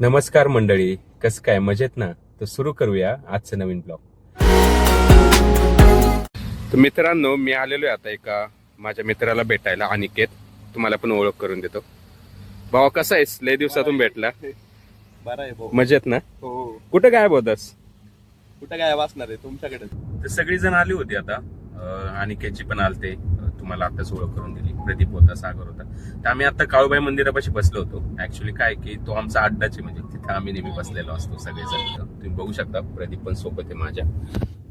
नमस्कार मंडळी कसं काय? मजेत ना? तर सुरू करूया आजचं नवीन ब्लॉग. तर मित्रांनो मी आलेलो आहे आता एका माझ्या मित्राला भेटायला अनिकेत. तुम्हाला पण ओळख करून देतो. भावा कसा आहेस? लय दिवसातून भेटला. मजेत ना? हो. कुठं काय बोलतस कुठं काय वाचणार आहे? तुमच्याकडे. सगळी जण आली होती आता. अनिकेतची पण आलते. तुम्हाला आताच ओळख करून दिली. प्रदीप होता सागर होता. तर आम्ही आता काळूबाई मंदिरापाशी बसलो होतो. ऍक्च्युली काय की तो आमचा अड्डाच आहे म्हणजे तिथे आम्ही नेहमी बसलेलो असतो सगळेजण. तुम्ही बघू शकता प्रदीप पण सोबत आहे माझ्या.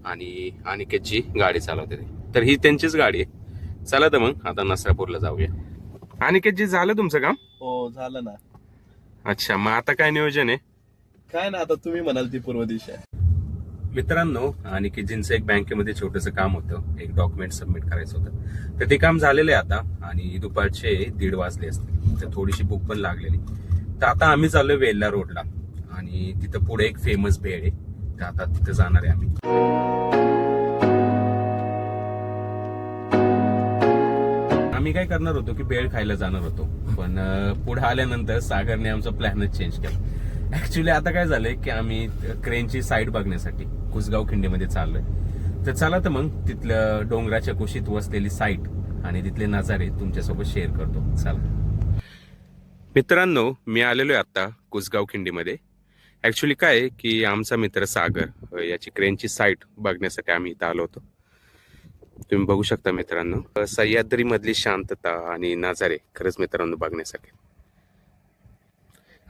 आणि अनिकेतची गाडी चालवते ते. तर ही त्यांचीच गाडी आहे. चला तर मग आता नसरापूरला जाऊया. अनिकेतजी झालं तुमचं काम? हो झालं ना. अच्छा मग आता काय नियोजन आहे? काय ना आता तुम्ही म्हणाल ती पूर्व दिशा. मित्रांनो आणि की जिंचं एक बँकेमध्ये छोटस काम होतं एक डॉक्युमेंट सबमिट करायचं होतं तर ते काम झालेलं आहे आता आणि दुपारचे दीड वाजले असते तर थोडीशी बुक पण लागलेली. तर आता आम्ही चाललोय वेल्ला रोडला आणि तिथं पुढे एक फेमस भेळ आहे. तर आता तिथं जाणार आहे आम्ही. आम्ही काय करणार होतो की बेळ खायला जाणार होतो पण पुढे आल्यानंतर सागरने आमचा प्लॅनच चेंज केला. ऍक्च्युली आता काय झालंय की आम्ही क्रेनची साईड बघण्यासाठी कुसगाव खिंडीमध्ये चाललोय. तर चला तर मग तिथलं डोंगराच्या कुशीत वसलेली साईट आणि तिथले नजारे तुमच्यासोबत शेअर करतो. चला. मित्रांनो मी आलेलो आहे आता कुसगाव खिंडीमध्ये. ऍक्च्युली काय आहे की आमचा मित्र सागर याची क्रेनची साईट बघण्यासाठी आम्ही इथं आलो होतो. तुम्ही बघू शकता मित्रांनो सह्याद्रीमधली शांतता आणि नजारे खरंच मित्रांनो बघण्यासाठी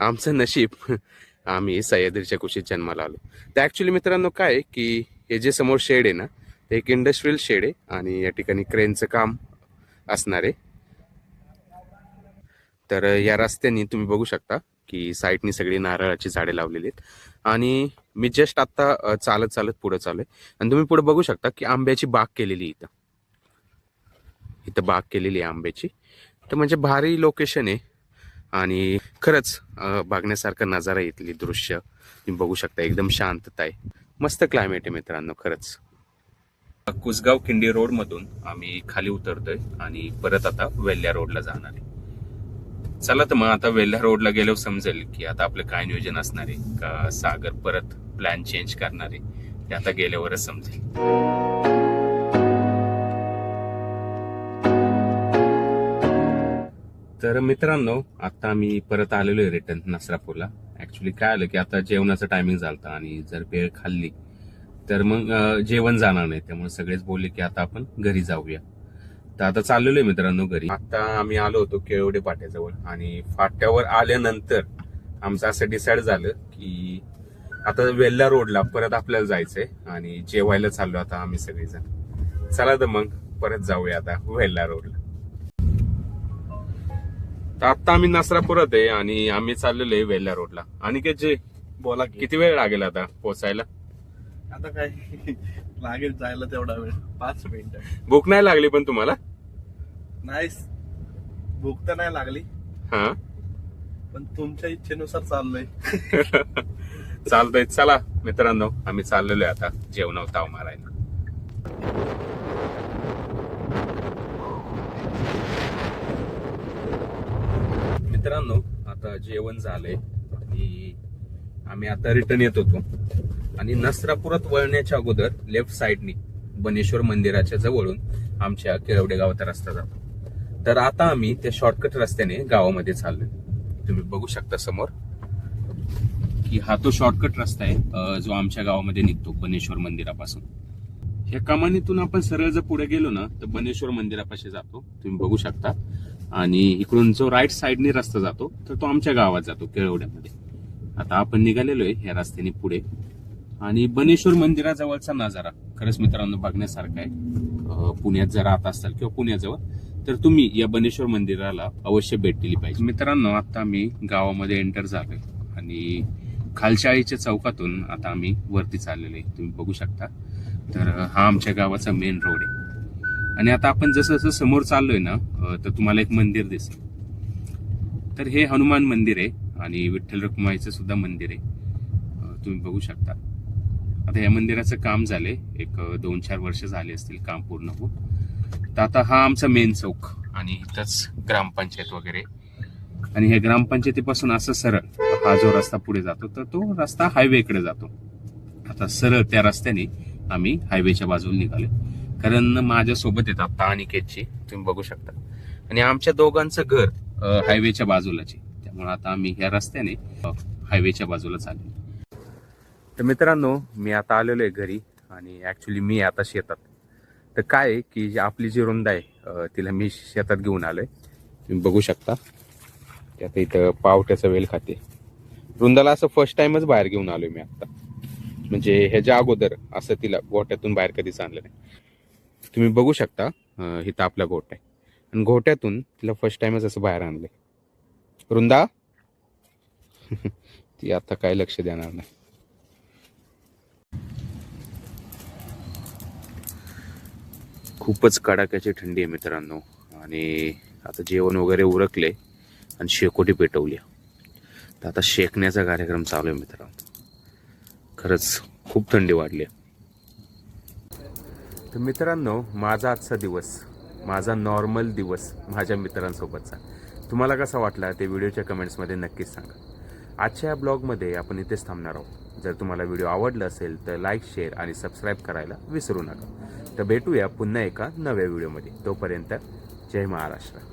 आमचं नशीब. आम्ही सह्याद्रीच्या कुशीत जन्माला आलो. तर ॲक्च्युली मित्रांनो काय आहे की हे जे समोर शेड आहे ना ते एक इंडस्ट्रीयल शेड आहे आणि या ठिकाणी क्रेनचं काम असणार आहे. तर या रस्त्यानी तुम्ही बघू शकता की साईडनी सगळी नारळाची झाडे लावलेली आहेत. आणि मी जस्ट आत्ता चालत चालत पुढं चालू आहे आणि तुम्ही पुढे बघू शकता की आंब्याची बाग केलेली आहे इथं. इथं बाग केलेली आहे आंब्याची. तर म्हणजे भारी लोकेशन आहे. आणि खरंच बघण्यासारखा बघण्यासारखं नजारा इथली दृश्य तुम्ही बघू शकता. एकदम शांतता आहे. मस्त क्लायमेट आहे मित्रांनो खरंच. कुसगाव खिंडी रोड मधून आम्ही खाली उतरतोय आणि परत आता वेल्ल्या रोडला जाणार आहे. चला तर मग आता वेल्हा रोडला गेल्यावर समजेल की आता आपलं काय नियोजन असणार आहे. का सागर परत प्लॅन चेंज करणार आहे. ते आता गेल्यावरच समजेल. तर मित्रांनो आता मी परत आलेलो आहे रिटर्न नसरापूरला. ऍक्च्युली काय आलं की आता जेवणाचं टायमिंग झालं आणि जर वेळ खाल्ली तर मग जेवण जाणार नाही. त्यामुळे सगळेच बोलले की आता आपण घरी जाऊया. तर आता चाललेलो आहे मित्रांनो घरी. आता आम्ही आलो होतो केळवडे फाट्याजवळ आणि फाट्यावर आल्यानंतर आमचं असं डिसाईड झालं की आता वेल्ला रोडला परत आपल्याला जायचंय आणि जेवायला चाललो आता आम्ही सगळेजण. चला तर मग परत जाऊया आता वेल्ला रोडला. तर आता आम्ही नसरापुरात आहे आणि आम्ही चाललेलो आहे वेल्ला रोडला. आणि जे बोला किती वेळ लागेल आता पोचायला? आता काय? लागेल जायला तेवढा वेळ. पाच मिनिट. भूक नाही लागली पण तुम्हाला? नाही भूक तर नाही लागली. हा. पण तुमच्या इच्छेनुसार चाललोय. चालतंय. चला मित्रांनो आम्ही चाललेलो आहे आता जेवणावर ताव मारायला. मित्रांनो आता जेवण झालंय आणि आम्ही आता रिटर्न येत होतो. आणि नसरापुरात वळण्याच्या अगोदर लेफ्ट साईडनी बनेश्वर मंदिराच्या जवळून आमच्या केळवडे गावाचा रस्ता जातो. तर आता आम्ही त्या शॉर्टकट रस्त्याने गावामध्ये चाललोय. तुम्ही बघू शकता समोर की हा तो शॉर्टकट रस्ता आहे जो आमच्या गावामध्ये निघतो बनेश्वर मंदिरापासून. ह्या कमानीतून आपण सरळ जर पुढे गेलो ना तर बनेश्वर मंदिरापाशी जातो. तुम्ही बघू शकता. आणि इकडून जो राईट साईडने रस्ता जातो तर तो आमच्या गावात जातो केळवड्यामध्ये. आता आपण निघालेलो आहे ह्या रस्त्याने पुढे. आणि बनेश्वर मंदिराजवळचा नजारा खरंच मित्रांनो बघण्यासारखा आहे. पुण्यात जर राहत असाल किंवा पुण्याजवळ तर तुम्ही या बनेश्वर मंदिराला अवश्य भेट दिली पाहिजे. मित्रांनो आता मी गावामध्ये एंटर झालोय. आणि खालच्या आईच्या चौकातून आता आम्ही वरती चाललेलो आहे. तुम्ही बघू शकता. तर हा आमच्या गावाचा मेन रोड आहे. आणि आता आपण जसं जसं समोर चाललोय ना तर तुम्हाला एक मंदिर दिसेल. तर हे हनुमान मंदिर आहे आणि विठ्ठल रखुमाईचं सुद्धा मंदिर आहे. तुम्ही बघू शकता. आता या मंदिराचं काम झालंय. एक दोन चार वर्ष झाले असतील काम पूर्ण होऊन. तर आता हा आमचा मेन चौक आणि इथंच ग्रामपंचायत वगैरे. आणि हे ग्रामपंचायतीपासून असं सरळ हा जो रस्ता पुढे जातो तर तो रस्ता हायवेकडे जातो. आता सरळ त्या रस्त्याने आम्ही हायवेच्या बाजूला निघालो कारण माझ्यासोबत येतात आता अनिकेतची तुम्ही बघू शकता. आणि आमच्या दोघांचं घर हायवेच्या बाजूलाच. आहे त्यामुळे आता आम्ही ह्या रस्त्याने हायवेच्या बाजूला चाललो तर मित्रांनो मी आता आलेलो आहे घरी आणि ऍक्च्युली मी आता शेतात. तर काय आहे की जी आपली जी रुंद आहे तिला मी शेतात घेऊन आलोय. तुम्ही बघू शकता. त्यात आता इथं पावट्याचा वेल खाते. रुंदाला असं फर्स्ट टाइमच बाहेर घेऊन आलो मी आत्ता म्हणजे ह्याच्या अगोदर असं तिला गोट्यातून बाहेर कधीच आणलं नाही. तुम्ही बघू शकता हिथं आपला गोट आहे. आणि घोट्यातून तिला फर्स्ट टाइमच असं बाहेर आणले वृंदा? ती आता काय लक्ष देणार नाही. खूपच कडाक्याची थंडी आहे मित्रांनो. आणि आता जेवण वगैरे उरकले आणि शेकोटी पेटवली. तर आता शेकण्याचा कार्यक्रम चालू आहे मित्रांनो. खरंच खूप थंडी वाढली आहे. तर मित्रांनो माझा आजचा दिवस माझा नॉर्मल दिवस माझ्या मित्रांसोबतचा. तुम्हाला कसा वाटला ते व्हिडिओच्या कमेंट्समध्ये नक्कीच सांगा. आजच्या या ब्लॉगमध्ये आपण इथेच थांबणार आहोत. जर तुम्हाला व्हिडिओ आवडला असेल तर लाईक शेअर आणि सबस्क्राईब करायला विसरू नका. तर भेटूया पुन्हा एका नव्या व्हिडिओमध्ये. तोपर्यंत जय महाराष्ट्र.